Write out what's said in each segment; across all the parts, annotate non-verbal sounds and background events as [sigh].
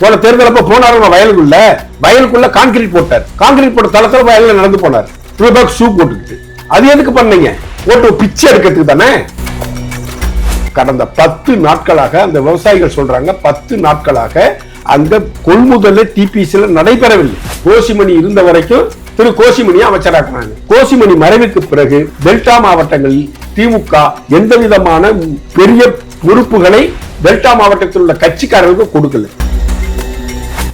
போன தேர்தல் அப்ப போனாரு வயலுக்குள்ள வயலுக்குள்ள கான்கிரீட் போட்டார். கான்கிரீட் போட்ட தளத்துல வயல்ல நடந்து போனார். ரூபாய்க்கு ஷூ போட்டுக்கிட்டு. அது எதுக்கு பண்ணீங்க? ஓட்டு பிச்சை எடுக்கிறதுக்கு தானே? கடந்த பத்து நாட்களாக அந்த விவசாயிகள் சொல்றாங்க பத்து நாட்களாக அந்த கொள்முதல் டிபிசில நடைபெறவில்லை. கோசிமணி இருந்த வரைக்கும் திரு கோசிமணி அமைச்சராக்குறாங்க. கோசிமணி மறைவுக்கு பிறகு டெல்டா மாவட்டங்களில் திமுக எந்த விதமான பெரிய பொறுப்புகளை டெல்டா மாவட்டத்தில் உள்ள கட்சிக்காரர்களுக்கு கொடுக்கல.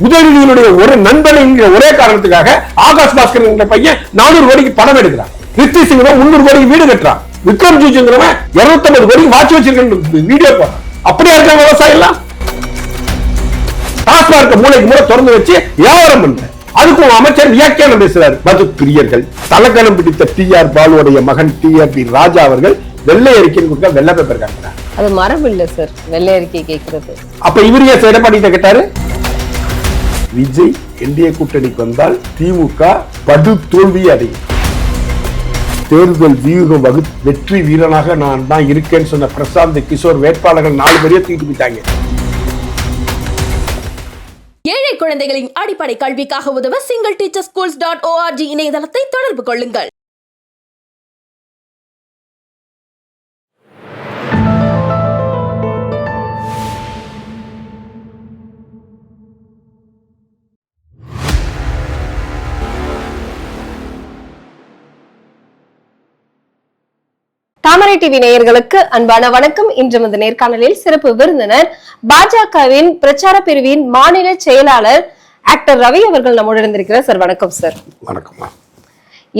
உதயநிதியினுடைய ஒரு நண்பன் ஒரே காரணத்துக்காக ஆகாஷ் பாஸ்கர் என்ற பையன் நானூறு கோடிக்கு படம் எடுக்கிறான். ரித்தி சிங் முன்னூறு கோடிக்கு வீடு கட்டுறான். விக்ரம் ஜூஜுங்கிறவன் இருநூத்தம்பது கோடிக்கு வாட்ச் வச்சிருக்கேன் வீடியோ போடுறான். அப்படியா இருக்காங்க விவசாயம் எல்லாம் டாஸ்மார்க்க மூளைக்கு மூளை திறந்து வச்சு வியாபாரம் பண்ற அதுக்கு உன் அமைச்சர் வியாக்கியானம் பேசுறாரு. மது பிரியர்கள் தலக்கணம் பிடித்த டி ஆர் பாலுடைய மகன் டி ஆர் பி ராஜா அவர்கள் வெள்ளை அறிக்கைன்னு கொடுக்க வெள்ளை பேப்பர் காட்டுறாங்க. அது மரபு இல்ல சார் வெள்ளை அறிக்கை கேட்கறது அப்ப இவர் எடப்பாடி கேட்டாரு? விஜய் என்டிஏ கூட்டணிக்கு வந்தால் திமுக படு தோல்வி அடையும். தேர்தல் வியூகம் வகு வெற்றி வீரனாக நான் தான் இருக்கேன்னு சொன்ன பிரசாந்த் கிஷோர் வேட்பாளர்கள் நாலு பேரையே தூக்கிட்டு போயிட்டாங்க ஏழை குழந்தைகளின் அடிப்படை கல்விக்காக உதவ single teacher schools dot org இணையதளத்தை தொடர்பு கொள்ளுங்கள். தாமரை டிவி நேயர்களுக்கு அன்பான வணக்கம். இன்று நேர்காணலில் சிறப்பு விருந்தினர் பாஜகவின் பிரச்சார பிரிவின் மாநில செயலாளர் ஆக்டர் ரவி அவர்கள் நம்முடன் இருந்திருக்கிறார் சார் வணக்கம் சார். வணக்கம்மா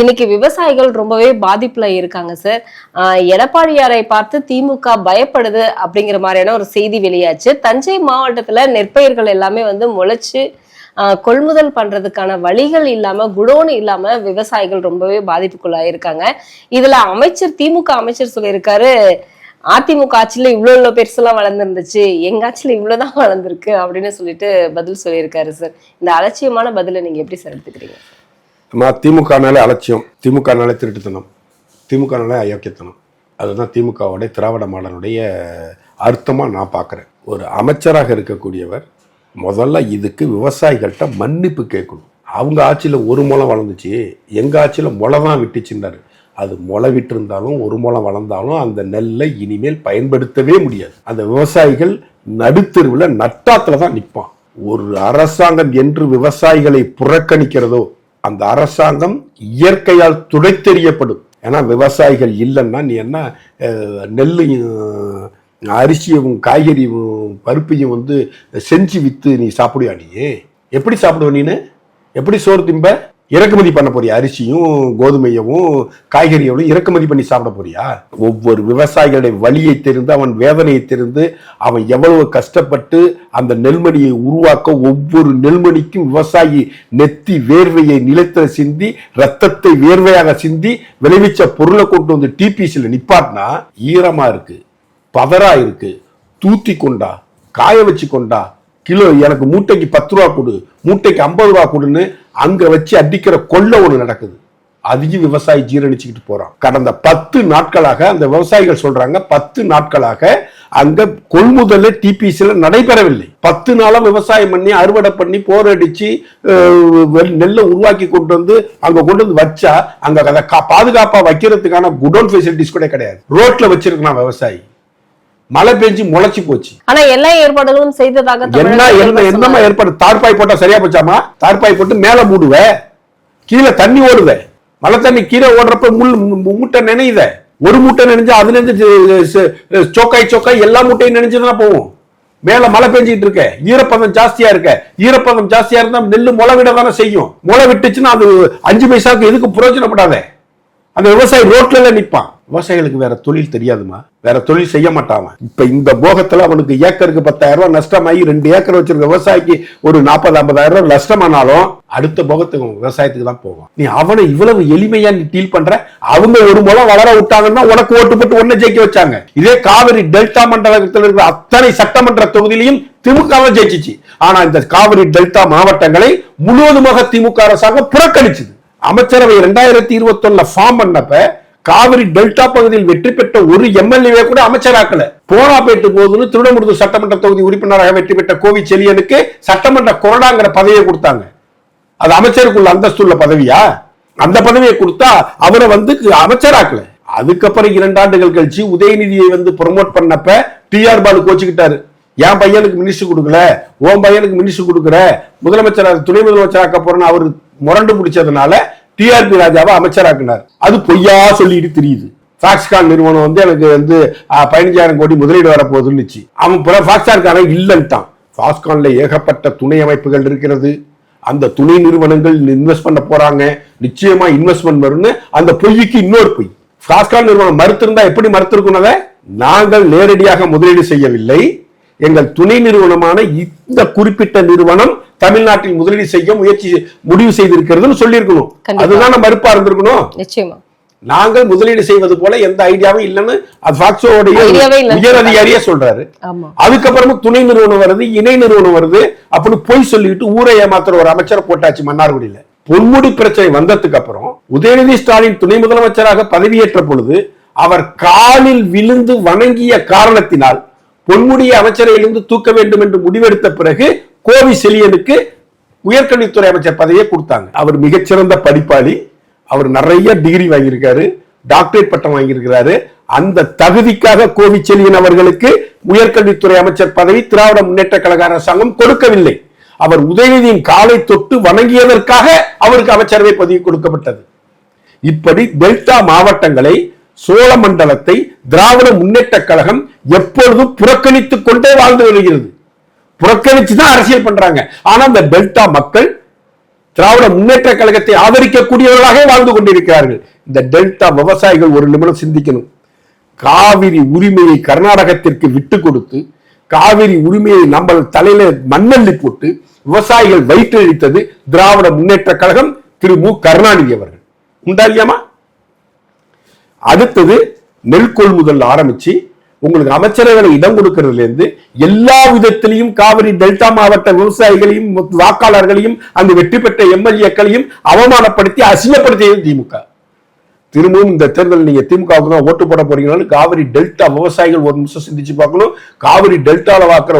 இன்னைக்கு விவசாயிகள் ரொம்பவே பாதிப்புல இருக்காங்க சார். எடப்பாடியாரை பார்த்து திமுக பயப்படுது அப்படிங்கிற மாதிரியான ஒரு செய்தி வெளியாச்சு. தஞ்சை மாவட்டத்துல நெற்பயிர்கள் எல்லாமே வந்து முளைச்சு கொள்முதல் பண்றதுக்கான வழிகள் இல்லாம குடோன் இல்லாம விவசாயிகள் ரொம்பவே பாதிப்புக்குள்ளாயிருக்காங்க. இதுல அமைச்சர் திமுக அமைச்சர் சொல்லியிருக்காரு அதிமுக ஆட்சியில இவ்வளவு இவ்வளவு பெருசெல்லாம் வளர்ந்துருந்துச்சு. எங்க ஆட்சியில இவ்வளவுதான் வளர்ந்துருக்கு. அப்படின்னு சொல்லிட்டு பதில் சொல்லியிருக்காரு சார். இந்த அலட்சியமான பதிலை நீங்க எப்படி சார் எடுத்துக்கிறீங்க? அம்மா திமுகனாலே அலட்சியம். திமுகனாலே திருட்டுத்தனம். திமுகனாலே அயோக்கியத்தனம். அதுதான் திமுகவுடைய திராவிட மாடலுடைய அர்த்தமாக நான் பார்க்குறேன் ஒரு அமைச்சராக இருக்கக்கூடியவர் முதல்ல இதுக்கு விவசாயிகள்கிட்ட மன்னிப்பு கேட்கணும். அவங்க ஆட்சியில் ஒரு முளம் வளர்ந்துச்சு. எங்கள் ஆட்சியில் முளை தான் விட்டுச்சுன்னாரு. அது முளை விட்டிருந்தாலும் ஒரு முளம் வளர்ந்தாலும் அந்த நெல்லை இனிமேல் பயன்படுத்தவே முடியாது. அந்த விவசாயிகள் நடுத்தெருவில் நட்டாத்தில் தான் நிற்பான் ஒரு அரசாங்கம் என்று விவசாயிகளை புறக்கணிக்கிறதோ அந்த அரசாங்கம் இயற்கையால் துடைத்தெறியப்படும். ஏன்னா விவசாயிகள் இல்லைன்னா நீ என்ன நெல்லையும் அரிசியும் காய்கறியும் பருப்பையும் வந்து செஞ்சு வித்து நீ சாப்பிடுவியா நீ? எப்படி சாப்பிடுவ நீனு? எப்படி சோறு திம்ப? இறக்குமதி பண்ண போறியா? அரிசியும் கோதுமையவும் காய்கறியோடும் இறக்குமதி பண்ணி சாப்பிட போறியா? ஒவ்வொரு விவசாயிகளுடைய வழியை தெரிந்து அவன் வேதனையை தெரிந்து அவன் எவ்வளவு கஷ்டப்பட்டு அந்த நெல்மணியை உருவாக்க ஒவ்வொரு நெல்மணிக்கும் விவசாயி நெத்தி வேர்வையை நிலத்தில் சிந்தி ரத்தத்தை வேர்வையாக சிந்தி விளைவிச்ச பொருளை கொண்டு வந்து டிபிசியில் நிப்பாட்டினா ஈரமா இருக்கு. பதரா இருக்கு. தூத்தி கொண்டா காய வச்சு கொண்டா கிலோ எனக்கு மூட்டைக்கு பத்து ரூபா கொடு மூட்டைக்கு ஐம்பது ரூபா கொடுன்னு அங்க வச்சு அடிக்கிற கொள்ள ஒண்ணு நடக்குது. அதிகம் விவசாயி ஜீரணிச்சுக்கிட்டு போறான். கடந்த பத்து நாட்களாக அந்த விவசாயிகள் சொல்றாங்க பத்து நாட்களாக அங்க கொள்முதல் டிபிசில நடைபெறவில்லை. பத்து நாளா விவசாயம் பண்ணி அறுவடை பண்ணி போரடிச்சு அஹ், நெல்லை உருவாக்கி கொண்டு வந்து அங்க கொண்டு வந்து வச்சா அங்க அதை கா- பாதுகாப்பா வைக்கிறதுக்கான குடோன் ஃபெசிலிட்டிஸ் கூட கிடையாது. ரோட்ல வச்சிருக்கான் விவசாயி. மழை பெஞ்சு முளைச்சு போச்சு. ஆனா எல்லா ஏற்பாடுகளும் செய்ததாக என்ன என்ன என்னமா. ஏற்பாடு? தார்பாய் போட்டா சரியா போச்சாமா தார்பாய் போட்டு மேல மூடுவ. கீழே தண்ணி ஓடுத மழை தண்ணி கீழே ஓடுறப்ப முள் மூட்டை நினையுத. ஒரு மூட்டை நினைஞ்சா அதுல இருந்து சோக்காய் சோக்காய் எல்லா மூட்டையும் நினைச்சுதான் போகும் மேல மழை பெஞ்சிட்டு இருக்க. ஈரப்பதம் ஜாஸ்தியா இருக்க. ஈரப்பதம் ஜாஸ்தியா இருந்தா நெல்லு முளை விட தானே செய்யும். முளை விட்டுச்சுன்னா அது அஞ்சு பைசாக்கு எதுக்கு பிரயோஜனப்படாத. அந்த விவசாயி ரோட்ல நிப்பான். விவசாயிகளுக்கு வேற தொழில் தெரியாதுமா? வேற தொழில் செய்ய மாட்டான் இப்ப இந்த போகத்துல அவனுக்கு ஏக்கருக்கு பத்தாயிரம் ரூபாய் நஷ்டமாகி ரெண்டு ஏக்கர் வச்சிருக்க விவசாயிக்கு ஒரு நாற்பது ஐம்பதாயிரம் ரூபாய் நஷ்டமானாலும் அடுத்த போகத்துக்கு விவசாயத்துக்கு தான் போவான். நீ அவனை இவ்வளவு எளிமையா நீ டீல் பண்ற? அவங்க ஒரு மூலம் வளர விட்டாங்கன்னா உனக்கு ஓட்டு போட்டு ஒன்ன ஜெயிக்க வச்சாங்க. இதே காவிரி டெல்டா மண்டலத்தில் இருக்கிற அத்தனை சட்டமன்ற தொகுதியிலையும் திமுக ஜெயிச்சிச்சு. ஆனா இந்த காவிரி டெல்டா மாவட்டங்களை முழுவதுமாக திமுக அரசாங்கம் புறக்கணிச்சது. அமைச்சரவை ரெண்டாயிரத்தி இருபத்தி ஒண்ணுல ஃபார்ம் பண்ணப்ப காவிரி டெல்டா பகுதியில் வெற்றி பெற்ற ஒரு எம்எல்ஏ கூட அமைச்சராக்கல. போனாப்பேட்டு போதுன்னு திருடமுருது சட்டமன்ற தொகுதி உறுப்பினராக வெற்றி பெற்ற கோவி செலியனுக்கு சட்டமன்ற கொரடாங்கிற பதவியை கொடுத்தாங்க. அது அமைச்சருக்குள்ள அந்தஸ்துள்ள பதவியா? அந்த பதவியை கொடுத்தா அவரை வந்து அமைச்சராக்கல. அதுக்கப்புறம் இரண்டு ஆண்டுகள் கழிச்சு உதயநிதியை வந்து ப்ரொமோட் பண்ணப்ப டிஆர் பாலு கோச்சுக்கிட்டாரு. என் பையனுக்கு மினிஸ்டர் கொடுக்கல. உன் பையனுக்கு மினிஸ்டர் கொடுக்குற. முதலமைச்சர் துணை முதலமைச்சராக்க போறேன்னு அவர் முரண்டு பிடிச்சதுனால டிஆர்பி ராஜாவை அமைச்சராக்குனார். அது பொய்யா சொல்லிட்டு தெரியுது. ஃபாக்ஸ்கான் நிறுவனம் வந்து எனக்கு வந்து பதினஞ்சாயிரம் கோடி முதலீடு வரப்போகுதுன்னுச்சு. அவன் பாக்ஸ்கான் இல்லைன்ட்டான். ஃபாஸ்கான்ல ஏகப்பட்ட துணை அமைப்புகள் இருக்கிறது. அந்த துணை நிறுவனங்கள் இன்வெஸ்ட் பண்ண போறாங்க. நிச்சயமா இன்வெஸ்ட்மெண்ட் வரும்னு அந்த பொய்க்கு இன்னொரு பொய். ஃபாஸ்கான் நிறுவனம் மறுத்திருந்தா எப்படி மறுத்திருக்கும் நாங்கள் நேரடியாக முதலீடு செய்யவில்லை. எங்கள் துணை நிறுவனமான இந்த குறிப்பிட்ட நிறுவனம் தமிழ்நாட்டில் முதலீடு செய்ய முயற்சி முடிவு செய்திருக்கிறதுன்னு சொல்லியிருக்கணும். அதுதான் மறுப்பா இருந்திருக்கணும்? நிச்சயமா. நாங்கள் முதலீடு செய்வது போல எந்த ஐடியாவும் இல்லைன்னு அது ஃபாக்ஸோடைய உயர் அதிகாரியே சொல்றாரு. அதுக்கப்புறமா துணை நிறுவனம் வருது இணை நிறுவனம் வருது அப்படி பொய் சொல்லிட்டு ஊரை ஏமாத்துற ஒரு அமைச்சரை போட்டாச்சு மன்னார்குடியில. பொன்முடி பிரச்சனை வந்ததுக்கு அப்புறம் உதயநிதி ஸ்டாலின் துணை முதலமைச்சராக பதவியேற்ற பொழுது அவர் காலில் விழுந்து வணங்கிய காரணத்தினால் பொன்முடியை அமைச்சரையிலிருந்து தூக்க வேண்டும் என்று முடிவெடுத்த பிறகு கோவி செலியனுக்கு உயர்கல்வித்துறை அமைச்சர் பதவியை கொடுத்தாங்க. அவர் மிகச்சிறந்த படிப்பாளி. அவர் நிறைய டிகிரி வாங்கியிருக்காரு. டாக்டரேட் பட்டம் வாங்கியிருக்கிறாரு. அந்த தகுதிக்காக கோவிச்செலியன் அவர்களுக்கு உயர்கல்வித்துறை அமைச்சர் பதவி திராவிட முன்னேற்ற கழக அரசாங்கம் கொடுக்கவில்லை. அவர் உதயநிதியின் காலை தொட்டு வணங்கியதற்காக அவருக்கு அமைச்சரவை பதவி கொடுக்கப்பட்டது. இப்படி டெல்டா மாவட்டங்களை சோழ மண்டலத்தை திராவிட முன்னேற்ற கழகம் எப்பொழுதும் புறக்கணித்துக் கொண்டே வாழ்ந்து வருகிறது. புறக்கணிச்சு தான் அரசியல் பண்றாங்க. ஆனா இந்த டெல்டா மக்கள் திராவிட முன்னேற்ற கழகத்தை ஆதரிக்கக்கூடியவர்களாக வாழ்ந்து கொண்டிருக்கிறார்கள். இந்த டெல்டா விவசாயிகள் ஒரு நிமிடம் சிந்திக்கணும். காவிரி உரிமையை கர்நாடகத்திற்கு விட்டு கொடுத்து காவிரி உரிமையை நம்ம தலையில மண்ணள்ளி போட்டு விவசாயிகள் வயிற்றழித்தது திராவிட முன்னேற்ற கழகம் திரு மு. கருணாநிதி அவர்கள். உண்டா இல்லையாமா அடுத்தது நெல் கொள்முதல் ஆரம்பிச்சு உங்களுக்கு அமைச்சரவைகளை இடம் கொடுக்கறதுல இருந்து எல்லா விதத்திலையும் காவிரி டெல்டா மாவட்ட விவசாயிகளையும் வாக்காளர்களையும் அங்கு வெற்றி பெற்ற எம்எல்ஏக்களையும் அவமானப்படுத்தி அசிங்கப்படுத்தியது திமுக. திரும்பவும் இந்த தேர்தல் நீங்க திமுகவுக்கு தான் ஓட்டு போட போறீங்கனாலும் காவிரி டெல்டா விவசாயிகள் ஒரு நிமிஷம் சிந்திச்சு பார்க்கணும். காவிரி டெல்டால வாக்குற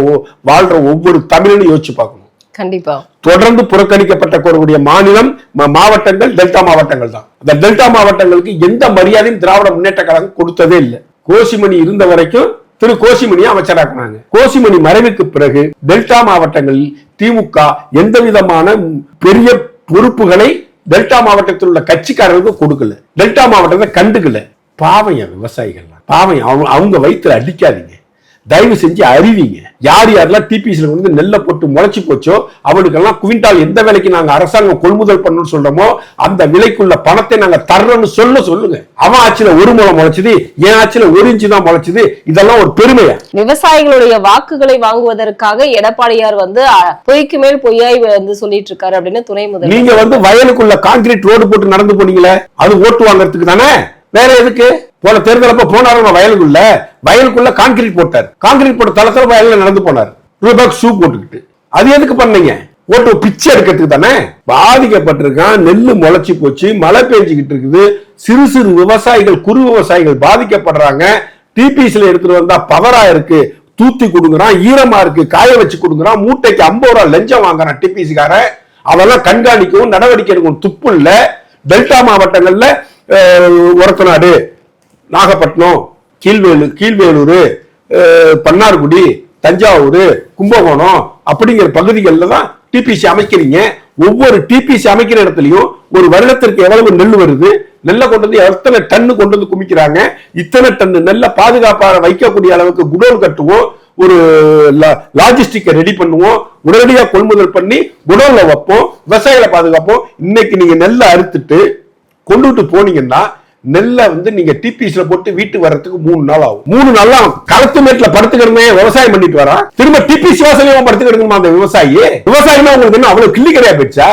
வாழ்ற ஒவ்வொரு தமிழனும் யோசிச்சு பார்க்கணும். கண்டிப்பா. தொடர்ந்து புறக்கணிக்கப்பட்ட கூடிய மாநிலம் மாவட்டங்கள் டெல்டா மாவட்டங்கள் தான். அந்த டெல்டா மாவட்டங்களுக்கு எந்த மரியாதையும் திராவிட முன்னேற்ற கழகம் கொடுத்ததே இல்லை. கோசிமணி இருந்த வரைக்கும் திரு கோசிமணியை அமைச்சராக்குனாங்க. கோசிமணி மறைவுக்கு பிறகு டெல்டா மாவட்டங்களில் திமுக எந்த விதமான பெரிய பொறுப்புகளை டெல்டா மாவட்டத்தில் உள்ள கட்சிக்காரர்களுக்கு கொடுக்கல. டெல்டா மாவட்டத்தை கண்டுக்கல. பாவையன் விவசாயிகள் விவசாயிகள்லாம். அவங்க அவங்க வயிற்றுல அடிக்காதீங்க. தயவு செஞ்சு அறிவிங்க யார் யாரெல்லாம் டிபிசில வந்து நெல்லை போட்டு முளைச்சு போச்சோ அவனுக்கெல்லாம் குவிண்டால் எந்த விலைக்கு நாங்க அரசாங்கம் கொள்முதல் பண்ணணும்னு சொல்றோமோ அந்த விலைக்குள்ள பணத்தை நாங்க தர்றோம்னு சொல்ல சொல்லுங்க. அவன் ஆட்சியில ஒரு முளை முளைச்சுது என் ஆட்சியில ஒரு இன்ச்சு தான் முளைச்சுது. இதெல்லாம் ஒரு பெருமையா? விவசாயிகளுடைய வாக்குகளை வாங்குவதற்காக எடப்பாடியார் வந்து பொய்க்கு மேல் பொய்யாய் வந்து சொல்லிட்டு இருக்காரு அப்படின்னு துணை முதல்வர். நீங்க வந்து வயலுக்குள்ள கான்கிரீட் ரோடு போட்டு நடந்து போனீங்களே அது ஓட்டு வாங்குறதுக்கு தானே? வேற எதுக்கு? போன தேர்தல் அப்ப போனாரு வயலுக்குள்ள. வயலுக்குள்ள கான்கிரீட் போட்டார். கான்கிரீட் போட்ட தளத்துல வயல்ல நடந்து போனார். ரூபாய்க்கு ஷூ போட்டுக்கிட்டு. அது எதுக்கு பண்ணீங்க? ஓட்டு பிச்சை எடுக்கிறதுக்கு தானே? பாதிக்கப்பட்டிருக்கான் நெல் முளைச்சி போச்சு மழை பெஞ்சுக்கிட்டு இருக்குது. சிறு சிறு விவசாயிகள் குறு விவசாயிகள் பாதிக்கப்படுறாங்க. டிபிசில எடுத்துட்டு வந்தா பவரா இருக்கு. தூத்தி கொடுக்குறான் ஈரமா இருக்கு. காய வச்சு கொடுக்குறான் மூட்டைக்கு ஐம்பது ரூபா லஞ்சம் வாங்குறான் டிபிசிக்காரன் அவெல்லாம் கண்காணிக்கவும் நடவடிக்கை எடுக்கும் துப்பு இல்ல. டெல்டா மாவட்டங்கள்ல அஹ், ஒரத்தநாடு நாகப்பட்டினம் கீழ்வேலு கீழ்வேலூர் பன்னார்குடி தஞ்சாவூர் கும்பகோணம் அப்படிங்கிற பகுதிகளில் தான் டிபிசி அமைக்கிறீங்க. ஒவ்வொரு டிபிசி அமைக்கிற இடத்துலையும் ஒரு வருடத்திற்கு எவ்வளவு நெல் வருது? நெல்லை கொண்டு வந்து எத்தனை டன்னு கொண்டு வந்து குமிக்கிறாங்க? இத்தனை டன்னு நெல்லை பாதுகாப்பாக வைக்கக்கூடிய அளவுக்கு குடோன் கட்டுவோம். ஒரு லாஜிஸ்டிக்கை ரெடி பண்ணுவோம். உடனடியாக கொள்முதல் பண்ணி குடோன்ல வைப்போம். விவசாயிகளை பாதுகாப்போம். இன்னைக்கு நீங்க நெல்லை அறுத்துட்டு கொண்டுட்டு போனீங்கன்னா நெல்லை வந்து நீங்க டிபிஸ்ல போட்டு வீட்டுக்கு வர்றதுக்கு மூணு நாள் ஆகும். மூணு நாள் ஆகும். களத்து மேட்ல படுத்துக்கிடமே விவசாயம் பண்ணிட்டு வரா? திரும்ப டிபிஸ் வாசலையும் படுத்துக்கிடுமா அந்த விவசாயி? விவசாயினா உங்களுக்கு என்ன அவ்வளவு கிள்ளி கிடையா போயிடுச்சா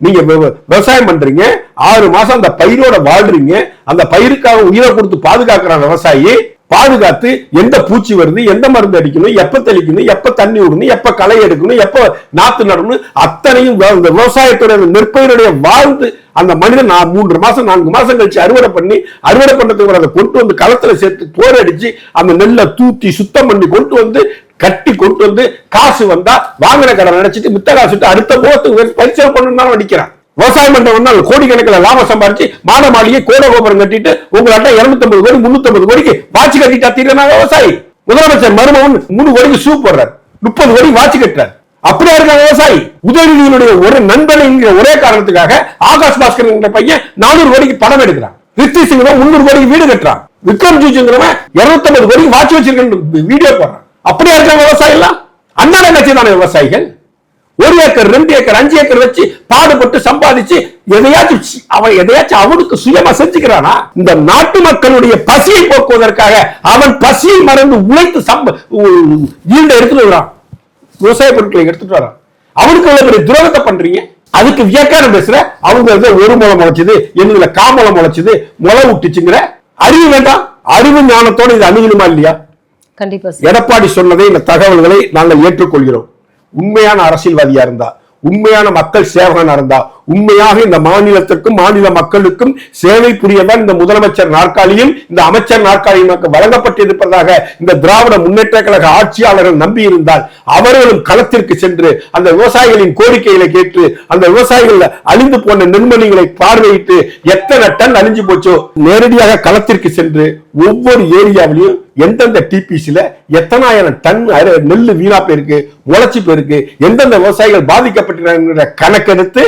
நீங்க விவ- விவசாயம் பண்றீங்க ஆறு மாசம் அந்த பயிரோட வாழ்றீங்க அந்த பயிருக்காக உயிரை கொடுத்து பாதுகாக்கிற விவசாயி பாதுகாத்து எந்த பூச்சி வருது எந்த மருந்து அடிக்கணும் எப்ப தெளிக்கணும் எப்ப தண்ணி விடணும் எப்ப களை எடுக்கணும் எப்ப நாத்து நடணும் அத்தனையும் இந்த விவசாயத்துடைய நெற்பயிருடைய வாழ்ந்து அந்த மனிதன் நான் மூன்று மாசம் நான்கு மாசம் கழிச்சு அறுவடை பண்ணி அறுவடை பண்ணதுக்கு அதை கொண்டு வந்து களத்துல சேர்த்து போர் அடிச்சு அந்த நெல்லை தூத்தி சுத்தம் பண்ணி கொண்டு வந்து கட்டி கொண்டு வந்து காசு வந்தா வாங்கின கடை நினைச்சிட்டு மித்த காசு விட்டு அடுத்த முகத்துக்கு பரிசீலனை பண்ணணும் அடிக்கிறான். விவசாயம் பண்றவன் கோடி கோடிக்கணக்கில் லாபம் சம்பாரிச்சு மாட மாளிகை கோட கோபுரம் கட்டிட்டு உங்களாட்ட இருநூத்தி கோடி முன்னூத்தி கோடிக்கு வாட்சி கட்டிட்டா தீரனா விவசாயி? முதலமைச்சர் மருமகன் மூணு கோடிக்கு சூ போடுறார். முப்பது கோடி வாட்சி கட்டுறார். அப்படியா இருக்காங்க விவசாயி? உதயநிதியினுடைய ஒரு நண்பனை ஒரே காரணத்துக்காக ஆகாஷ் பாஸ்கர் என்ற பையன் நானூறு கோடிக்கு பணம் எடுக்கிறான். ரித்தி சிங் முன்னூறு கோடிக்கு வீடு கட்டுறான். விக்ரம் ஜூஜுங்கிறவன் இருநூத்தி கோடிக்கு வாட்சி வச்சிருக்கேன் வீடியோ போடுறான். அப்படியா இருக்காங்க விவசாயி எல்லாம்? அண்ணா என்ன செய்தான விவசாயிகள்? ஒரு ஏக்கர் ரெண்டு ஏக்கர் அஞ்சு ஏக்கர் வச்சு பாடுபட்டு சம்பாதிச்சு எதையாச்சும் அவன் எதையாச்சும் அவனுக்கு சுயமா செஞ்சுக்கிறானா? இந்த நாட்டு மக்களுடைய பசியை போக்குவதற்காக அவன் பசியை மறந்து உழைத்து சம்ப ஈண்ட எடுத்துட்டு வரான் விவசாய பொருட்களை எடுத்துட்டு வரான். அவனுக்கு எவ்வளவு பெரிய துரோகத்தை பண்றீங்க? அதுக்கு வியக்காரம் பேசுற அவங்க ஒரு முளை முளைச்சது என்னதுல காமலம் முளைச்சது முளை விட்டுச்சுங்கிற அறிவு வேண்டாம். அறிவு ஞானத்தோட இது அணுகணுமா இல்லையா? கண்டிப்பா எடப்பாடி சொன்னதை இந்த தகவல்களை நாங்கள் ஏற்றுக்கொள்கிறோம். உண்மையான அரசியல்வாதியா இருந்தா உண்மையான மக்கள் சேவகனா இருந்தா உண்மையாக இந்த மாநிலத்திற்கும் மாநில மக்களுக்கும் சேவை புரியதான் இந்த முதலமைச்சர் நாற்காலியும் இந்த அமைச்சர் நாற்காலியும் வழங்கப்பட்டிருப்பதாக இந்த திராவிட முன்னேற்ற கழக ஆட்சியாளர்கள் நம்பி இருந்தால் அவர்களும் களத்திற்கு சென்று அந்த விவசாயிகளின் கோரிக்கைகளை கேட்டு அந்த விவசாயிகள் அழிந்து போன நெல்மணிகளை பார்வையிட்டு எத்தனை டன் அழிஞ்சு போச்சோ நேரடியாக களத்திற்கு சென்று ஒவ்வொரு ஏரியாவிலையும் எந்தெந்த டிபிசில எத்தனாயிரம் டன் நெல் நெல்லு வீணா போயிருக்கு முளைச்சி போயிருக்கு எந்தெந்த விவசாயிகள் பாதிக்கப்பட்டிருக்கிற கணக்கெடுத்து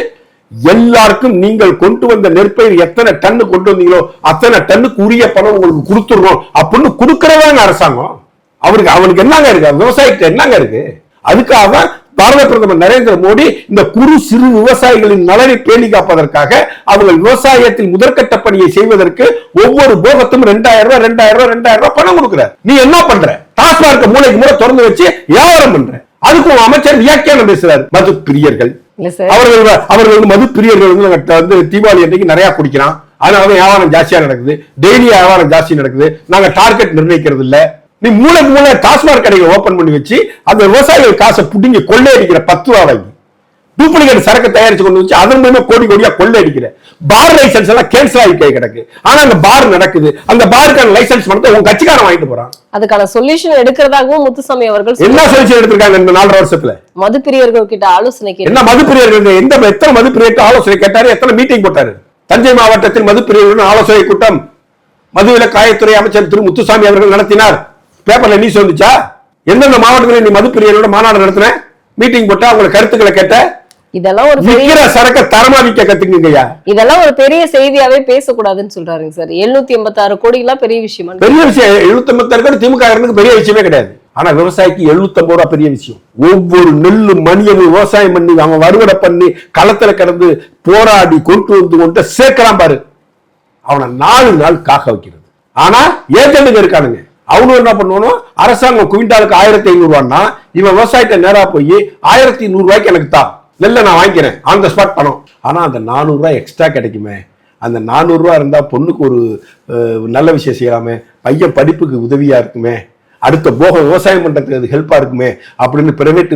எல்லாருக்கும் நீங்கள் கொண்டு வந்த நெற்பயிர் எத்தனை டன்னு கொண்டு வந்தீங்களோ அத்தனை டன்னுக்கு உரிய பணம் உங்களுக்கு கொடுத்துருக்கோம் அப்படின்னு கொடுக்கறதாங்க அரசாங்கம். அவருக்கு அவனுக்கு என்னங்க இருக்கு? விவசாயிக்கு என்னங்க இருக்கு? அதுக்காக தான் பாரத பிரதமர் நரேந்திர மோடி இந்த குறு சிறு விவசாயிகளின் நலனை பேணி காப்பதற்காக அவர்கள் விவசாயத்தில் முதற்கட்ட பணியை செய்வதற்கு ஒவ்வொரு போகத்தும் ரெண்டாயிரம் ரூபாய் ரெண்டாயிரம் ரூபாய் ரெண்டாயிரம் ரூபாய் பணம் கொடுக்குற. நீ என்ன பண்ற? டாஸ்மார்க் மூளைக்கு மூளை திறந்து வச்சு வியாபாரம் பண்ற. அதுக்கு அமைச்சர் வியாக்கியானம் பேசுறாரு. மது பிரியர்கள் அவர்கள் அவர்கள் வந்து மது பிரியர்கள் வந்து வந்து தீபாவளி அன்னைக்கு நிறைய குடிக்கிறான். அதனால வந்து வியாபாரம் ஜாஸ்தியா நடக்குது. டெய்லி வியாபாரம் ஜாஸ்தி நடக்குது. நாங்க டார்கெட் நிர்ணயிக்கிறது இல்ல. நீ மூளை மூளை டாஸ்மாக் கடைகளை ஓபன் பண்ணி வச்சு அந்த விவசாயிகள் காசை கொள்ளை அறிக்கிற பத்து ரூபா வாங்கி. டூப்ளிகேட் சரக்கு தயாரிச்சு கொண்டு வச்சு அதன் மூலமா கோடி கோடியா கொள்ளையடிக்கிற பார் லைசன்ஸ் எல்லாம் கேன்சல் ஆகி கிடக்கு. ஆனா அந்த பார் நடக்குது. அந்த பாருக்கான லைசன்ஸ் மட்டும் உன் கட்சிக்காரன் வாங்கிட்டு போறான். அதுக்கான சொல்யூஷன் எடுக்கிறதாகவும் முத்துசாமி அவர்கள் என்ன சொல்யூஷன் எடுத்திருக்காங்க இந்த நாலரை வருஷத்துல? மது பிரியர்கள் கிட்ட ஆலோசனை என்ன மதுப்பிரியர்கள் எந்த எத்தனை மதுப்பிரியர்கள் ஆலோசனை கேட்டாரு? எத்தனை மீட்டிங் போட்டாரு? தஞ்சை மாவட்டத்தில் மதுப்பிரியர்களுடன் ஆலோசனை கூட்டம். மதுவில காயத்துறை அமைச்சர் திரு முத்துசாமி அவர்கள் நடத்தினார். பேப்பர்ல நியூஸ் வந்துச்சா? எந்தெந்த மாவட்டங்களில் நீ மதுப்பிரியர்களோட மாநாடு நடத்தின? மீட்டிங் போட்டா உங்களை கருத்துக்களை கேட்ட? இதெல்லாம் ஒரு பெரிய விற்கிற சரக்க தரமா விற்க கத்துக்குங்கய்யா? இதெல்லாம் ஒரு பெரிய செய்தியாவே பேசக்கூடாதுன்னு சொல்றாருங்க சார். எழுநூத்தி எண்பத்தி ஆறு கோடி எல்லாம் பெரிய விஷயமா? பெரிய விஷயம். எழுநூத்தி ஐம்பத்தாறு கோடி திமுக பெரிய விஷயமே கிடையாது. ஆனா விவசாயிக்கு எழுநூத்தி ஐம்பது ரூபா பெரிய விஷயம். ஒவ்வொரு நெல்லு மணியமும் விவசாயம் பண்ணி அவன் வருவடை பண்ணி களத்துல கிடந்து போராடி கொண்டு வந்து கொண்டு சேர்க்கிறான் பாரு. அவனை நாலு நாள் காக்க வைக்கிறது. ஆனா ஏஜென்ட்டுங்க இருக்கானுங்க. அவனும் என்ன பண்ணுவானோ அரசாங்கம் குவிண்டாலுக்கு ஆயிரத்தி ஐநூறு ரூபான்னா இவன் விவசாயத்தை நேரா போய் ஆயிரத்தி நூறு ரூபாய்க்கு எனக்கு தான் இல்லை நான் வாங்கிக்கிறேன். ஆன் த ஸ்பாட் பணம். ஆனால் அந்த நானூறுரூவா எக்ஸ்ட்ரா கிடைக்குமே. அந்த நானூறுரூவா இருந்தால் பொண்ணுக்கு ஒரு நல்ல விஷயம் செய்யலாமே பையன் படிப்புக்கு உதவியாக இருக்குமே. அடுத்த போக விவசாயம் பண்ணுறதுக்கு அது ஹெல்ப்பாக இருக்குமே. அப்படின்னு பிரைவேட்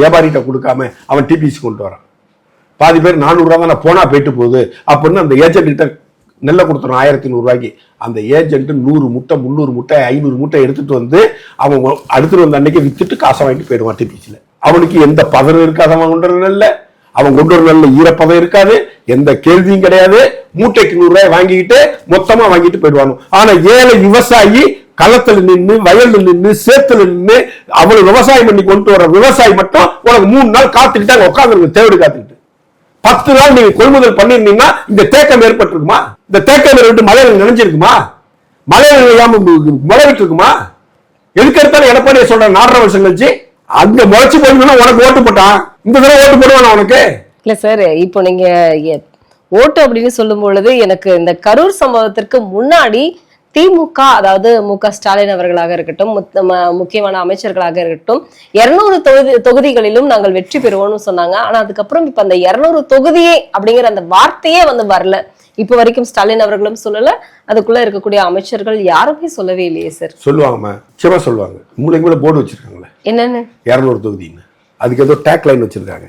வியாபாரிகிட்ட கொடுக்காம அவன் டிபிசி கொண்டு வரான். பாதி பேர் நானூறுரூவா நான் போனால் போயிட்டு போகுது. அப்படின்னு அந்த ஏஜென்ட்கிட்ட நெல்லை கொடுத்துரும் ஆயிரத்தி நூறுரூவாய்க்கு அந்த ஏஜென்ட் நூறு முட்டை முந்நூறு முட்டை ஐநூறு முட்டை எடுத்துட்டு வந்து அவன் அடுத்துட்டு வந்த அன்னைக்கு வித்துட்டு காசை வாங்கிட்டு போயிடுவான் டிபிசியில் அவனுக்கு எந்த பதறும் இருக்காது அவன் கொண்டு வர நெல்ல. அவன் கொண்டு வர நல்ல ஈரப்பதம் இருக்காது எந்த கேள்வியும் கிடையாது. மூட்டைக்கு நூறுரூவாய் வாங்கிக்கிட்டு மொத்தமா வாங்கிட்டு போயிடுவானு. ஆனா ஏழை விவசாயி களத்துல நின்று வயல்ல நின்று சேத்துல நின்று அவ்வளவு விவசாயம் பண்ணி கொண்டு வர விவசாயி மட்டும் உனக்கு மூணு நாள் காத்துக்கிட்டாங்க உட்காந்து உட்காந்துருக்கு தேவடு காத்து பத்து நாள் நீங்க கொள்முதல் பண்ணிருந்தீங்கன்னா இந்த தேக்கம் ஏற்பட்டிருக்குமா? இந்த தேக்கம் ஏற்பட்டு மழையில நினைஞ்சிருக்குமா? மழையில நினையாம முளை இருக்குமா எதுக்கு எடுத்தாலும் எடப்பாடியை சொல்ற நாலரை வருஷம் கழிச்சு. அந்த முளைச்சு போயிருந்தா உனக்கு ஓட்டு போட்டான் இந்த தடவை ஓட்டு போடுவானா உனக்கு? இல்ல சார் இப்போ நீங்க ஓட்டு அப்படின்னு சொல்லும் பொழுது எனக்கு இந்த கரூர் சம்பவத்திற்கு முன்னாடி திமுக அதாவது மு க ஸ்டாலின் அவர்களாக இருக்கட்டும் முக்கியமான அமைச்சர்களாக இருக்கட்டும் இருநூறு தொகுதி தொகுதிகளிலும் நாங்கள் வெற்றி பெறுவோம்னு சொன்னாங்க. ஆனா அதுக்கப்புறம் இப்ப அந்த இருநூறு தொகுதியே அப்படிங்கிற அந்த வார்த்தையே வந்து வரல. இப்ப வரைக்கும் ஸ்டாலின் அவர்களும் சொல்லல. அதுக்குள்ள இருக்கக்கூடிய அமைச்சர்கள் யாருமே சொல்லவே இல்லையே சார் சொல்லுவாங்கம்மா. நிச்சயமா சொல்லுவாங்க. உங்களுக்கு கூட போர்டு வச்சிருக்காங்களே. என்னன்னு? இரநூறு தொகுதின்னு. அதுக்கு ஏதோ டேக் லைன் வச்சிருக்காங்க.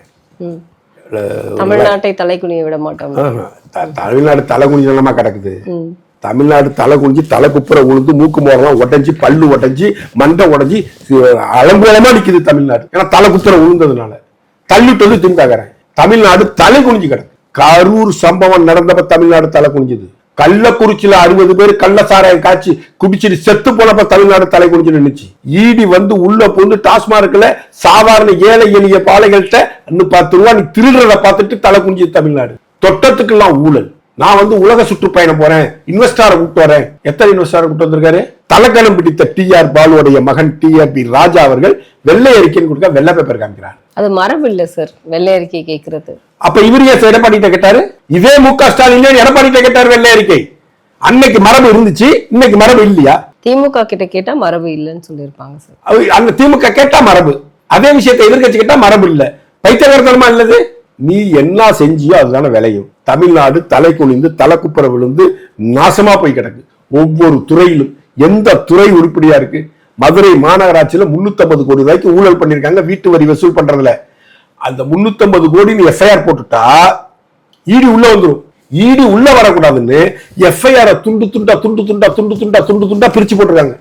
தமிழ்நாட்டை தலை குனிய விட மாட்டோம். தமிழ்நாடு தலை குனிஞ்சு நிலமா கிடக்குது. தமிழ்நாடு தலை குனிஞ்சு தலை குப்புற உழுந்து மூக்கு மோரெல்லாம் உடஞ்சி பல்லு உடஞ்சி மண்டை உடஞ்சி அலங்கோலமா நிக்குது தமிழ்நாடு. ஏன்னா தலை குப்புற உளுந்ததுனால. தள்ளிட்டு வந்து திமுகறேன் தமிழ்நாடு தலை குனிஞ்சு கிடக்கு. கரூர் சம்பவம் நடந்தப்ப தமிழ்நாடு தலை குனிஞ்சுது. கள்ளக்குறிச்சியில அறுபது பேர் கள்ளசாராயம் காய்ச்சி குடிச்சிட்டு செத்து போனப்ப தமிழ்நாடு தலை குனிஞ்சு நின்னுச்சு. ஈடி வந்து உள்ள புகுந்து டாஸ்மார்க்ல சாதாரண ஏழை எளிய பாலைகள்கிட்ட இன்னும் பத்து ரூபா நீ திருடுறத பார்த்துட்டு தலை குனிஞ்சு தமிழ்நாடு. தொட்டத்துக்கெல்லாம் ஊழல். நான் வந்து உலக சுற்றுப்பயணம் போறேன். இன்வெஸ்டாரை கூப்பிட்டு வரேன். எத்தனை இன்வெஸ்டாரை கூப்பிட்டு வந்திருக்காரு? தலக்கணம் பிடித்த டி ஆர் பாலுடைய மகன் டி ஆர் பி ராஜா அவர்கள் வெள்ளை அறிக்கைன்னு கொடுக்க வெள்ளை பேப்பர் காமிக்கிறார். அது மரபு இல்ல சார் வெள்ளை அறிக்கை கேட்கறது அப்ப இவர் ஏன் எடப்பாடி கேட்டாரு? இதே மு க. ஸ்டாலின் எடப்பாடி கேட்டாரு வெள்ளை அறிக்கை? அன்னைக்கு மரபு இருந்துச்சு இன்னைக்கு மரபு இல்லையா? திமுக கிட்ட கேட்டா மரபு இல்லைன்னு சொல்லியிருப்பாங்க சார் அந்த திமுக கேட்டா மரபு. அதே விஷயத்தை எதிர்க்கட்சி கேட்டா மரபு இல்ல. பைத்தியகாரத்தனமா இல்லது? நீ என்ன செஞ்சியோ அதுதானே விளையும். தமிழ்நாடு தலை குனிந்து தலை குப்புற விழுந்து நாசமா போய் கிடக்கு. ஒவ்வொரு துறையிலும் எந்த துறை உருப்படியா இருக்கு? மதுரை மாநகராட்சியில 350 கோடி ரூபாய்க்கு ஊழல் பண்ணிருக்காங்க வீட்டு வரி வசூல் பண்றதுல. அந்த 350 கோடி நீ எஃப்ஐஆர் போட்டுட்டா ஈடி உள்ள வந்துடும் ஈடி உள்ள வரக்கூடாதுன்னு எஃப்ஐஆர் துண்டு துண்டா துண்டு துண்டா துண்டு துண்டா துண்டு துண்டா பிரிச்சு போட்டுருக்காங்க.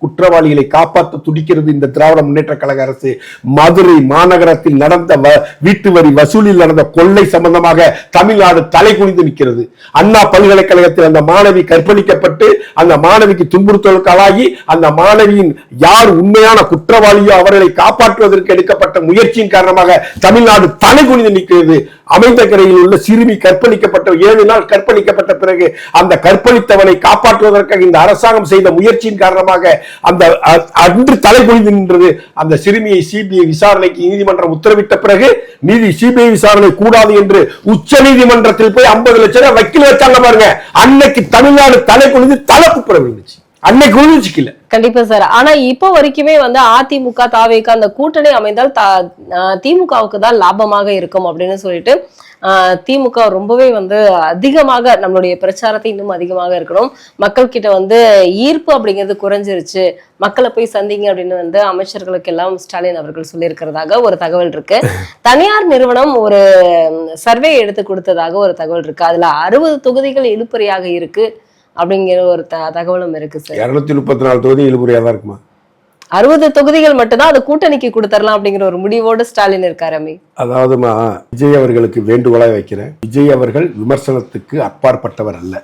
குற்றவாளிகளை காப்பாற்ற துடிக்கிறது இந்த திராவிட முன்னேற்ற கழக அரசு. மதுரை மாநகரத்தில் நடந்த வ- வீட்டு வரி வசூலில் நடந்த கொள்ளை சம்பந்தமாக தமிழ்நாடு தலை குனிந்து நிற்கிறது. அண்ணா பல்கலைக்கழகத்தில் அந்த மாணவி கற்பழிக்கப்பட்டு அந்த மாணவிக்கு துன்புறுத்தலுக்களாகி அந்த மாணவியின் யார் உண்மையான குற்றவாளியோ அவர்களை காப்பாற்றுவதற்கு எடுக்கப்பட்ட முயற்சியின் காரணமாக தமிழ்நாடு தலை குனிந்து நிற்கிறது. அமைந்த கரையில் உள்ள சிறுமி கற்பழிக்கப்பட்ட ஏழு நாள் கற்பழிக்கப்பட்ட பிறகு அந்த கற்பழித்தவனை காப்பாற்றுவதற்காக இந்த அரசாங்கம் செய்த முயற்சியின் காரணமாக அந்த அன்று தலை குனிந்து நின்றது. அந்த சிறுமியை சிபிஐ விசாரணைக்கு நீதிமன்றம் உத்தரவிட்ட பிறகு நீதி சிபிஐ விசாரணை கூடாது என்று உச்ச நீதிமன்றத்தில் போய் ஐம்பது லட்சம் வக்கீல் வச்சாங்க பாருங்க. அன்னைக்கு தமிழ்நாடு தலை குனிந்து தலை குப்புற விழுந்துச்சு. அன்னைக்கு விழுந்துச்சுக்கல கண்டிப்பா சார். ஆனா இப்போ வரைக்குமே வந்து அதிமுக தாவேக அந்த கூட்டணி அமைந்தால் திமுகவுக்கு தான் லாபமாக இருக்கும் அப்படின்னு சொல்லிட்டு திமுக ரொம்பவே வந்து அதிகமாக நம்மளுடைய பிரச்சாரத்தை இன்னும் அதிகமாக இருக்கணும். மக்கள் கிட்ட வந்து ஈர்ப்பு அப்படிங்கிறது குறைஞ்சிருச்சு. மக்களை போய் சந்திங்க அப்படின்னு வந்து அமைச்சர்களுக்கு எல்லாம் ஸ்டாலின் அவர்கள் சொல்லியிருக்கிறதாக ஒரு தகவல் இருக்கு. [laughs] தனியார் நிறுவனம் ஒரு சர்வே எடுத்து கொடுத்ததாக ஒரு தகவல் இருக்கு. அதுல அறுபது தொகுதிகள் இழுப்பறியாக இருக்கு. அப்படிங்கிற ஒரு த- தகவலும் இருக்கு சார் இருநூத்தி முப்பத்தி நாலு தொகுதி இழுபறியா தான் இருக்குமா? அறுபது தொகுதிகள் மட்டும்தான் அது கூட்டணிக்கு கொடுத்துடலாம் அப்படிங்கிற ஒரு முடிவோடு ஸ்டாலின் இருக்காரமே அதாவதுமா விஜய் அவர்களுக்கு வேண்டுகோளாக வைக்கிறேன். விஜய் அவர்கள் விமர்சனத்துக்கு அப்பாற்பட்டவர் அல்ல.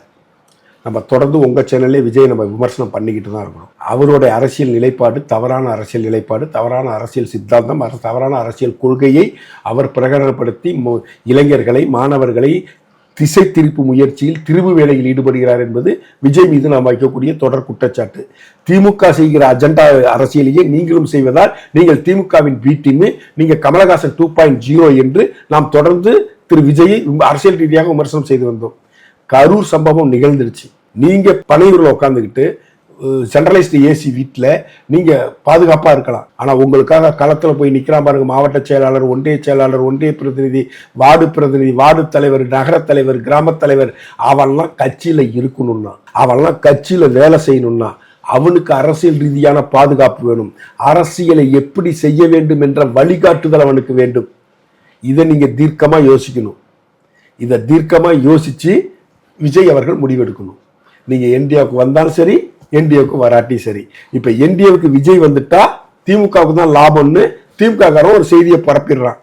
நம்ம தொடர்ந்து உங்க சேனல்லே விஜய் நம்ம விமர்சனம் பண்ணிக்கிட்டு தான் இருக்கிறோம் அவருடைய அரசியல் நிலைப்பாடு தவறான அரசியல் நிலைப்பாடு தவறான அரசியல் சித்தாந்தம் தவறான அரசியல் கொள்கையை அவர் பிரகடனப்படுத்தி இளைஞர்களை மாணவர்களை திசை திருப்பு முயற்சியில் திருவு வேலையில் ஈடுபடுகிறார் என்பது விஜய் மீது நாம் வைக்கக்கூடிய தொடர் குற்றச்சாட்டு. திமுக செய்கிற அஜெண்டா அரசியலையே நீங்களும் செய்வதால் நீங்கள் திமுகவின் பி டீம் நீங்க கமலஹாசன் டூ பாயிண்ட் ஜீரோ என்று நாம் தொடர்ந்து திரு விஜயை அரசியல் ரீதியாக விமர்சனம் செய்து வந்தோம். கரூர் சம்பவம் நிகழ்ந்துருச்சு நீங்க பனையூர்ல உட்காந்துக்கிட்டு சென்ட்ரலைஸ்டு ஏசி வீட்டில் நீங்கள் பாதுகாப்பாக இருக்கலாம். ஆனால் உங்களுக்காக களத்தில் போய் நிற்கிறான் பாருங்க மாவட்ட செயலாளர் ஒன்றிய செயலாளர் ஒன்றிய பிரதிநிதி வார்டு பிரதிநிதி வார்டு தலைவர் நகரத் தலைவர் கிராமத் தலைவர் அவன்லாம் கட்சியில் இருக்கணும்னா அவன்லாம் கட்சியில் வேலை செய்யணும்னா அவனுக்கு அரசியல் ரீதியான பாதுகாப்பு வேணும். அரசியலை எப்படி செய்ய வேண்டும் என்ற வழிகாட்டுதல் அவனுக்கு வேண்டும். இதை நீங்கள் தீர்க்கமாக யோசிக்கணும். இதை தீர்க்கமாக யோசித்து விஜய் அவர்கள் முடிவெடுக்கணும். நீங்கள் இந்தியாவுக்கு வந்தாலும் சரி என்டிஏவுக்கு வராட்டி சரி. இப்ப என்டிஏவுக்கு விஜய் வந்துட்டா திமுகவுக்கு தான் லாபம்னு திமுக ஒரு செய்தியை பரப்பிடுறான்.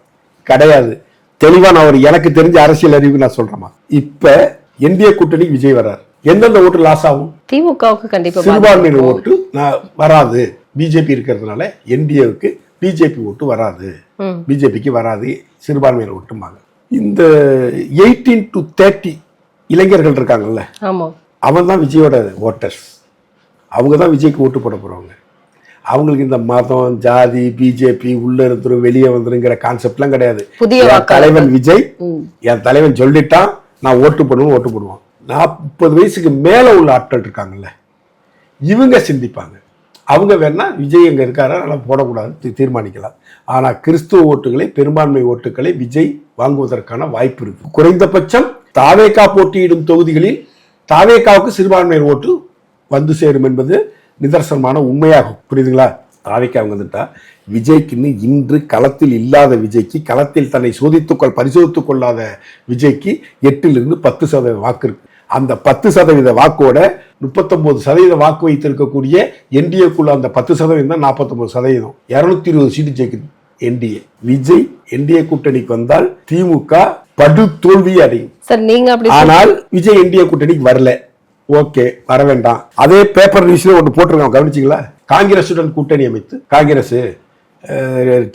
கிடையாது. தெளிவா நான் ஒரு எனக்கு தெரிஞ்ச அரசியல் அறிவு நான் சொல்றேமா இப்ப என்டிஏ கூட்டணிக்கு விஜய் வர்றார். எந்தெந்த ஓட்டு லாஸ் ஆகும்? திமுகவுக்கு கண்டிப்பா சிறுபான்மையினர் ஓட்டு நான் வராது. பிஜேபி இருக்கிறதுனால என்டிஏவுக்கு பிஜேபி ஓட்டு வராது. பிஜேபிக்கு வராது. சிறுபான்மையினர் ஓட்டுமாங்க இந்த எயிட்டீன் டு தேர்ட்டி இளைஞர்கள் இருக்காங்கல்ல அவன் தான் விஜயோட ஓட்டர்ஸ் அவங்க தான் விஜய்க்கு ஓட்டு போட போறவங்க. அவங்களுக்கு இந்த மதம் ஜாதி பிஜேபி உள்ள இருந்துரும் வெளியே வந்துருங்கிற கான்செப்ட்லாம் கிடையாது. புதிய. தலைவன் விஜய். என் தலைவன் சொல்லிட்டான் நான் ஓட்டு போடுவேன் ஓட்டு போடுவான். நான் முப்பது வயசுக்கு மேல உள்ள ஆட்கள் இருக்காங்கல்ல இவங்க சிந்திப்பாங்க. அவங்க வேணா விஜய் எங்க இருக்காரா அதெல்லாம் போடக்கூடாது தீர்மானிக்கலாம். ஆனா கிறிஸ்துவ ஓட்டுகளை பெரும்பான்மை ஓட்டுகளை விஜய் வாங்குவதற்கான வாய்ப்பு இருக்கு. குறைந்தபட்சம் தாவேகா போட்டியிடும் தொகுதிகளில் தாவேகாவுக்கு சிறுபான்மையர் ஓட்டு வந்து சேரும் என்பது நிதர்சனமான உண்மையாகும். புரியுதுங்களா? தாவேக்கா வந்துட்டா விஜய்க்குன்னு இன்று களத்தில் இல்லாத விஜய்க்கு களத்தில் தன்னை சோதித்துக்கொள் பரிசோதித்துக் கொள்ளாத விஜய்க்கு எட்டிலிருந்து பத்து சதவீத வாக்கு இருக்கு. அந்த பத்து சதவீத வாக்கோட முப்பத்தொன்பது சதவீத வாக்கு வைத்திருக்கக்கூடிய என்டிஏக்குள்ள அந்த பத்து சதவீதம் தான் நாற்பத்தொன்பது சதவீதம். இருநூத்தி இருபது சீட்டு ஜெயிக்குது என்டிஏ. விஜய் என்டிஏ கூட்டணிக்கு வந்தால் திமுக படு தோல்வி அடையும் ஆனால் விஜய் என்டிஏ கூட்டணிக்கு வரல. ஓகே வர வேண்டாம். அதே பேப்பர் நியூஸ்ல ஒன்று போட்டிருக்காங்க கவனிச்சிங்களா? காங்கிரசுடன் கூட்டணி அமைத்து காங்கிரஸ்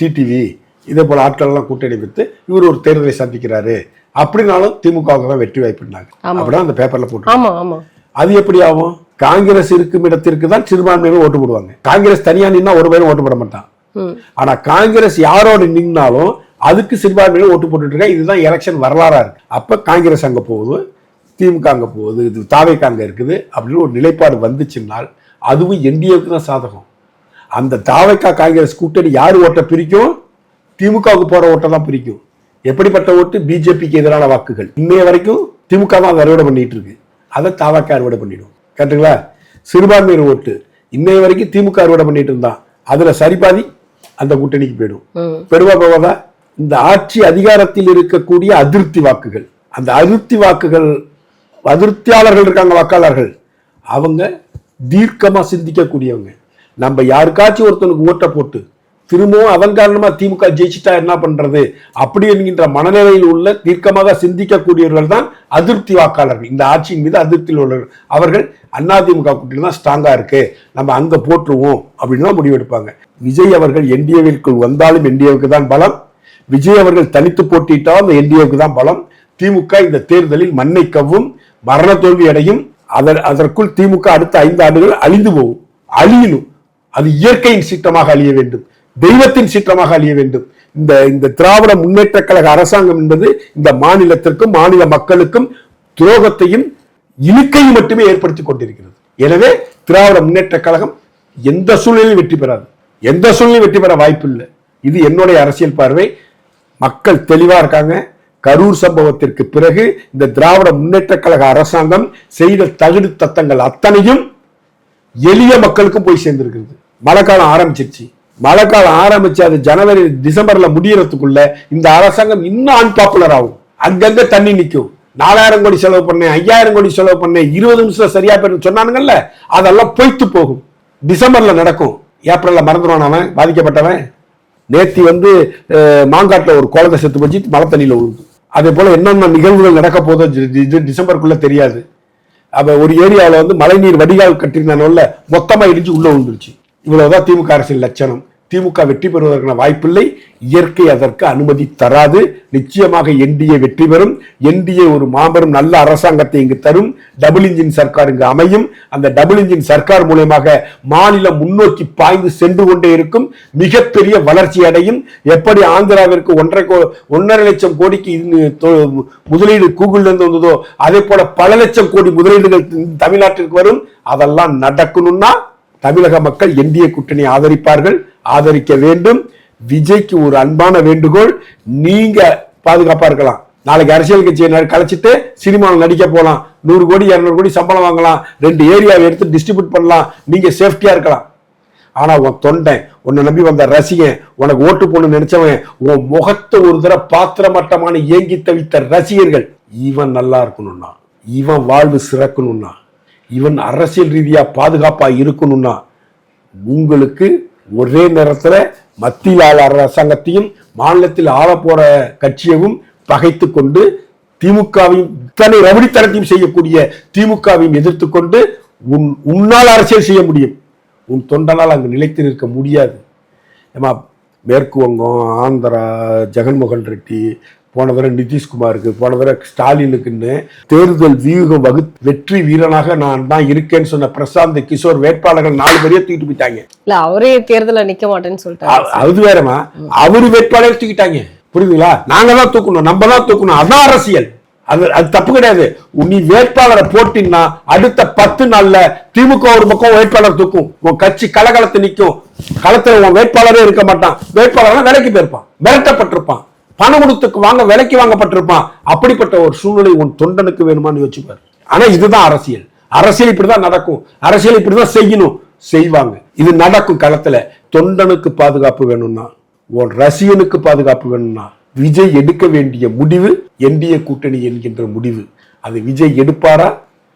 டிடிவி இதே போல ஆட்கள் எல்லாம் கூட்டணி அமைத்து இவர் ஒரு தேர்தலை சந்திக்கிறாரு. அப்படின்னாலும் திமுகவுக்கு தான் வெற்றி வாய்ப்புனாங்க ஆமா. அப்படிதான் அந்த பேப்பர்ல போட்டு அது எப்படி ஆகும்? காங்கிரஸ் இருக்கும் இடத்திற்கு தான் சிறுபான்மையினர் ஓட்டு போடுவாங்க. காங்கிரஸ் தனியா நின்னா ஒரு பேரும் ஓட்டு போட மாட்டான். ஆனா காங்கிரஸ் யாரோட நின்னாலும் அதுக்கு சிறுபான்மையினர் ஓட்டு போட்டுட்டு இருக்கா இதுதான் எலெக்ஷன் வரலாறா இருக்கு. அப்ப காங்கிரஸ் அங்க போகுது. திமுக அங்க போகுது இது தாவேக்கு அங்க இருக்குது அப்படின்னு ஒரு நிலைப்பாடு வந்துச்சுன்னால் அதுவும் என்டிஏவுக்கு தான் சாதகம். அந்த தாவைக்கா காங்கிரஸ் கூட்டணி யார் ஓட்டை பிரிக்கும்? திமுகவுக்கு போற ஓட்டை தான் பிரிக்கும். எப்படிப்பட்ட ஓட்டு? பிஜேபிக்கு எதிரான வாக்குகள். இன்னைய வரைக்கும் திமுக தான் அதை அறுவடை பண்ணிட்டு இருக்கு. அதை தாவாக்கா அறுவடை பண்ணிடும். கரெக்டுங்களா சிறுபான்மையினர் ஓட்டு. இன்னைய வரைக்கும் திமுக அறுவடை பண்ணிட்டு இருந்தான் அதுல சரிபாதி அந்த கூட்டணிக்கு போயிடும். பெருவா போவதா இந்த ஆட்சி அதிகாரத்தில் இருக்கக்கூடிய அதிருப்தி வாக்குகள். அந்த அதிருப்தி வாக்குகள் அதிருப்தியாளர்கள் இருக்காங்க வாக்காளர்கள். அவங்க தீர்க்கமாக சிந்திக்கக்கூடியவங்க. நம்ம யாருக்காச்சும் ஒருத்தனுக்கு ஓட்டை போட்டு திரும்பவும் அவன் காரணமாக திமுக ஜெயிச்சிட்டா என்ன பண்ணுறது அப்படி என்கின்ற மனநிலையில் உள்ள தீர்க்கமாக சிந்திக்கக்கூடியவர்கள் தான் அதிருப்தி வாக்காளர்கள். இந்த ஆட்சியின் மீது அதிருப்தியில் உள்ளவர்கள். அவர்கள் அதிமுக கூட்டணி தான் ஸ்ட்ராங்காக இருக்கு. நம்ம அங்கே போட்டுருவோம் அப்படின்னு தான் முடிவெடுப்பாங்க விஜய் அவர்கள் என்டிஏவிற்குள் வந்தாலும் என்டிஏவுக்கு தான் பலம். விஜய் அவர்கள் தனித்து போட்டிட்டாலும் அந்த என்டிஏவுக்கு தான் பலம். திமுக இந்த தேர்தலில் மண்ணை கவ்வும் மரண தோல்வி அடையும் அதர் அதற்குள் திமுக அடுத்த ஐந்து ஆண்டுகள் அழிந்து போகும். அழியணும். அது இயற்கையின் சீற்றமாக அழிய வேண்டும். தெய்வத்தின் சீற்றமாக அழிய வேண்டும். இந்த இந்த திராவிட முன்னேற்ற கழக அரசாங்கம் என்பது இந்த மாநிலத்திற்கும் மாநில மக்களுக்கும் துரோகத்தையும் இழுக்கையும் மட்டுமே ஏற்படுத்தி கொண்டிருக்கிறது. எனவே திராவிட முன்னேற்ற கழகம் எந்த சூழ்நிலையும் வெற்றி பெறாது. எந்த சூழ்நிலையும் வெற்றி பெற வாய்ப்பு இல்லை இது என்னுடைய அரசியல் பார்வை. மக்கள் தெளிவாக இருக்காங்க. கரூர் சம்பவத்திற்கு பிறகு இந்த திராவிட முன்னேற்ற கழக அரசாங்கம் செய்த தகுடு தத்தங்கள் அத்தனையும் எளிய மக்களுக்கும் போய் சேர்ந்திருக்கிறது. மழை காலம் ஆரம்பிச்சிருச்சு. மழை காலம் ஆரம்பிச்சு அது ஜனவரி டிசம்பர்ல முடியறதுக்குள்ள இந்த அரசாங்கம் இன்னும் அன்பாப்புலர் ஆகும். அங்கங்க தண்ணி நிற்கும். நாலாயிரம் கோடி செலவு பண்ணேன் ஐயாயிரம் கோடி செலவு பண்ணேன் இருபது நிமிஷம் சரியா போயிடும் சொன்னானுங்கல்ல அதெல்லாம் பொய்த்து போகும். டிசம்பர்ல நடக்கும். ஏப்ரல்ல மறந்துடுவான் அவன் பாதிக்கப்பட்டவன். நேத்தி வந்து மாங்காட்டில் ஒரு குழந்தை செத்து போச்சு மழை தண்ணியில விழுந்து அதே போல என்னென்ன நிகழ்வுகள் நடக்க போதோ இது டிசம்பருக்குள்ள தெரியாது. அப்ப ஒரு ஏரியாவில் வந்து மழைநீர் வடிகால் கட்டியிருந்தானோல்ல மொத்தமாக இடிஞ்சு உள்ள விழுந்துருச்சு. இவ்வளவுதான் திமுக அரசின் லட்சணம். திமுக வெற்றி பெறுவதற்கான வாய்ப்பில்லை. இயற்கை அதற்கு அனுமதி தராது. நிச்சயமாக என்டிஏ வெற்றி பெறும். என்டிஏ ஒரு மாபெரும் நல்ல அரசாங்கத்தை இங்கு தரும். டபுள் இன்ஜின் சர்க்கார் இங்கு அமையும். அந்த டபுள் இன்ஜின் சர்க்கார் மூலயமாக மாநிலம் முன்னோக்கி பாய்ந்து சென்று கொண்டே இருக்கும். மிகப்பெரிய வளர்ச்சி அடையும். எப்படி ஆந்திராவிற்கு ஒன்றரை கோ- ஒன்றரை லட்சம் கோடிக்கு முதலீடு கூகுள் இருந்து வந்ததோ அதே போல பல லட்சம் கோடி முதலீடுகள் தமிழ்நாட்டிற்கு வரும். அதெல்லாம் நடக்கணும்னா தமிழக மக்கள் என்டிஏ கூட்டணி ஆதரிப்பார்கள் ஆதரிக்க வேண்டும். விஜய்க்கு ஒரு அன்பான வேண்டுகோள். நீங்க பாதுகாப்பா இருக்கலாம். நாளைக்கு அரசியல் கட்சியை கலைச்சிட்டு சினிமாவில் நடிக்க போகலாம். நூறு கோடி இரநூறு கோடி சம்பளம் வாங்கலாம். ரெண்டு ஏரியாவை எடுத்து டிஸ்ட்ரிபியூட் பண்ணலாம். நீங்க சேஃப்டியா இருக்கலாம். ஆனா உன் தொண்டன் உன்னை நம்பி வந்த ரசிகன் உனக்கு ஓட்டு போடணும்னு நினைச்சவன் உன் முகத்தை ஒரு தடவை பாத்திரமட்டமான ஏங்கி தவித்த ரசிகர்கள் இவன் நல்லா இருக்கணும்னா இவன் வாழ்வு சிறக்கணும்னா இவன் அரசியல் ரீதியா பாதுகாப்பா இருக்கணும்னா உங்களுக்கு ஒரே நேரத்துல மத்தியில் ஆள அரசாங்கத்தையும் மாநிலத்தில் ஆள போற கட்சியவும் பகைத்து கொண்டு திமுகவையும் இத்தனை ரவுடித்தனத்தையும் செய்யக்கூடிய திமுகவையும் எதிர்த்து கொண்டு உன் உன்னால் அரசியல் செய்ய முடியும். உன் தொண்டனால் அங்கு நிலைத்து நிற்க முடியாது. ஏமா மேற்கு வங்கம் ஆந்திரா ஜெகன்மோகன் ரெட்டி போன தடவை நிதிஷ்குமாருக்கு போன தடவை ஸ்டாலினுக்குன்னு தேர்தல் வியூகம் வகு வெற்றி வீரனாக நான் தான் இருக்கேன்னு சொன்ன பிரசாந்த் கிஷோர் வேட்பாளர்கள் நாலு பேரையும் தூக்கிட்டு போயிட்டாங்க. இல்ல அவரே தேர்தல்ல நிக்க மாட்டேன்னு சொல்லிட்டாரு. அ- அது வேறமா அவரு வேட்பாளர் தூக்கிட்டாங்க. புரியுதுங்களா? நாங்க தான் தூக்கணும் நம்ம தான் தூக்கணும். அதான் அரசியல். அது அது தப்பு கிடையாது. நீ வேட்பாளரை போட்டின்னா அடுத்த பத்து நாள்ல திமுக ஒரு பக்கம் வேட்பாளர் தூக்கும். உன் கட்சி கலகலத்து நிக்கும். களத்துல உன் வேட்பாளரே இருக்க மாட்டான். வேட்பாளர் வேலைக்கு போயிருப்பான். மிரட்டப்பட்டிருப்பான். பணம் கொடுத்துக்கு வாங்க விலைக்கு வாங்கப்பட்டிருப்பான். அப்படிப்பட்ட ஒரு சூழ்நிலை உன் தொண்டனுக்கு வேணுமான்னு யோசிச்சுப்பார் ஆனா இதுதான் அரசியல். அரசியல் இப்படிதான் நடக்கும். அரசியல் இப்படிதான் செய்யணும். செய்வாங்க. இது நடக்கும் களத்துல தொண்டனுக்கு பாதுகாப்பு வேணும்னா உன் ரசிகனுக்கு பாதுகாப்பு வேணும்னா விஜய் எடுக்க வேண்டிய முடிவு என்டிய கூட்டணி என்கின்ற முடிவு. அது விஜய் எடுப்பாரா?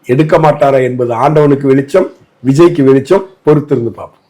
எடுக்க மாட்டாரா என்பது ஆண்டவனுக்கு வெளிச்சம் விஜய்க்கு வெளிச்சம் பொறுத்திருந்து பார்ப்போம்.